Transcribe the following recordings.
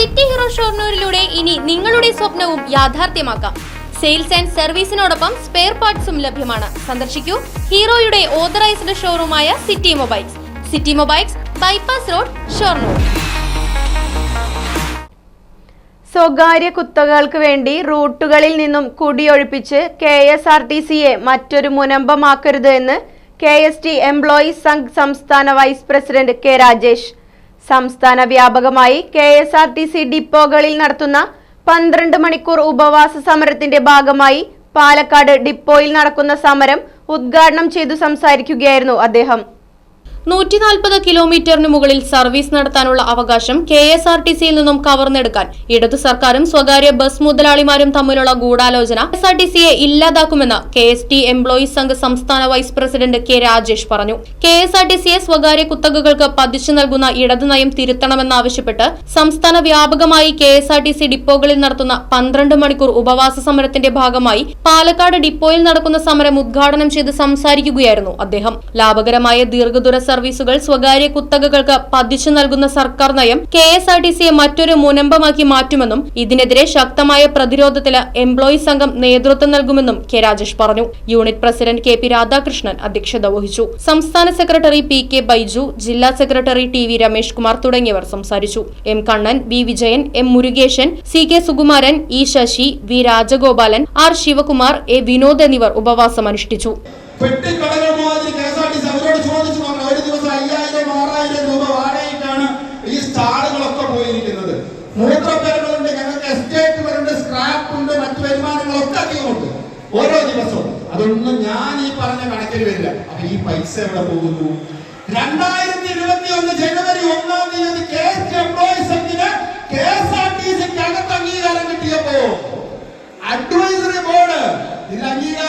City hero ഷോർണൂരിലൂടെ ഇനി നിങ്ങളുടെ സ്വപ്നവും യാഥാർത്ഥ്യമാക്കാം. സെയിൽസ് ആൻഡ് സർവീസിനോടൊപ്പം സ്പെയർ പാർട്സും ലഭ്യമാണ്. സന്ദർശിക്കൂ ഹീറോയുടെ authorised ഷോറൂമായ city mobiles. City mobiles bypass road Shoranur. സ്വകാര്യ കുത്തകൾക്ക് വേണ്ടി റൂട്ടുകളിൽ നിന്നും കുടിയൊഴിപ്പിച്ച് കെ എസ് ആർ ടി സിയെ മറ്റൊരു മുനമ്പമാക്കരുത് എന്ന് K S T employees Sangh സംസ്ഥാന വൈസ് പ്രസിഡന്റ് കെ രാജേഷ്. സംസ്ഥാന വ്യാപകമായി K S R T C ഡിപ്പോകളിൽ നടത്തുന്ന പന്ത്രണ്ട് മണിക്കൂർ ഉപവാസ സമരത്തിന്റെ ഭാഗമായി പാലക്കാട് ഡിപ്പോയിൽ നടക്കുന്ന സമരം ഉദ്ഘാടനം ചെയ്തു സംസാരിക്കുകയായിരുന്നു അദ്ദേഹം. നൂറ്റി നാൽപ്പത് കിലോമീറ്ററിന് മുകളിൽ സർവീസ് നടത്താനുള്ള അവകാശം കെ എസ് ആർ ടി സിയിൽ നിന്നും കവർന്നെടുക്കാൻ. ഇടതു സർക്കാരും സ്വകാര്യ ബസ് മുതലാളിമാരും തമ്മിലുള്ള ഗൂഢാലോചന എസ് ആർ ടി സിയെ ഇല്ലാതാക്കുമെന്ന് K S T employees Sangh സംസ്ഥാന വൈസ് പ്രസിഡന്റ് കെ രാജേഷ് പറഞ്ഞു. കെ എസ് ആർ ടി സിയെ സ്വകാര്യ കുത്തകകൾക്ക് പതിച്ചു നൽകുന്ന ഇടതു നയം തിരുത്തണമെന്നാവശ്യപ്പെട്ട് സംസ്ഥാന വ്യാപകമായി K S R T C ഡിപ്പോകളിൽ നടത്തുന്ന പന്ത്രണ്ട് മണിക്കൂർ ഉപവാസ സമരത്തിന്റെ ഭാഗമായി പാലക്കാട് ഡിപ്പോയിൽ നടക്കുന്ന സമരം ഉദ്ഘാടനം ചെയ്ത് സംസാരിക്കുകയായിരുന്നു അദ്ദേഹം. ലാഭകരമായ ദീർഘദൂര സർവീസുകൾ സ്വകാര്യ കുത്തകകൾക്ക് പതിച്ചു നൽകുന്ന സർക്കാർ നയം കെ എസ് ആർ ടി സിയെ മറ്റൊരു മുനമ്പമാക്കി മാറ്റുമെന്നും ഇതിനെതിരെ ശക്തമായ പ്രതിരോധത്തിന് എംപ്ലോയി സംഘം നേതൃത്വം നൽകുമെന്നും കെ രാജേഷ് പറഞ്ഞു. Unit president K P Radhakrishnan അധ്യക്ഷത വഹിച്ചു. സംസ്ഥാന സെക്രട്ടറി പി കെ ബൈജു ജില്ലാ secretary T V Ramesh Kumar തുടങ്ങിയവർ സംസാരിച്ചു. M Kannan V Vijayan M Murukesan C K Sukumaran E Sasi V Rajagopalan R Sivakumar A Vinod എന്നിവർ ഉപവാസം അനുഷ്ഠിച്ചു പെട്ടിക്കടകൾ അധികമുണ്ട്. ഓരോ ദിവസവും. അതൊന്നും ഞാൻ ഈ പറഞ്ഞ കണക്കിൽ വരില്ല. അപ്പൊ ഈ പൈസ എവിടെ പോകുന്നു? രണ്ടായിരത്തി ഇരുപത്തി ഒന്ന് ജനുവരി ഒന്നാം തീയതി K S employees K S R T സിക്ക് അകത്ത് അംഗീകാരം കിട്ടിയപ്പോ അഡ്വൈസറി ബോർഡ് ഇതിൽ അംഗീകാരമുള്ള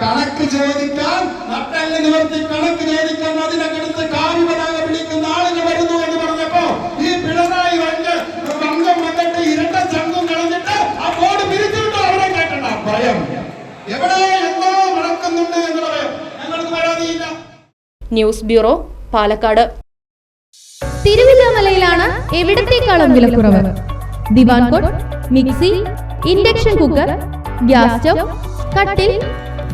കണക്ക് ചോദിക്കാൻ നട്ടൽ നിവർത്തി കണക്ക് ചോദിക്കാൻ അതിനകത്ത് കാവ്യപതാക വിളിക്കുന്ന ആളുകൾ വരുന്നു എന്ന് പറഞ്ഞപ്പോ ഈ പിണറായി വന്ന് വങ്കം വന്നിട്ട് ഇരട്ട ചങ്കും കളഞ്ഞിട്ട് ആ ബോർഡ് പിരിച്ചിട്ട് അവരെ കേട്ടണ്ട. ഭയം. എവിടെ എന്തോ നടക്കുന്നുണ്ട് എന്ന് പറയാം ഞങ്ങൾക്ക് പരാതിയില്ല. News bureau Palakkad. തിരുവില്ലാമലയിലാണ് എവിടത്തേക്കാളും വിലക്കുറവ്? Diwan cot mixie induction cooker gas stove കട്ടിൽ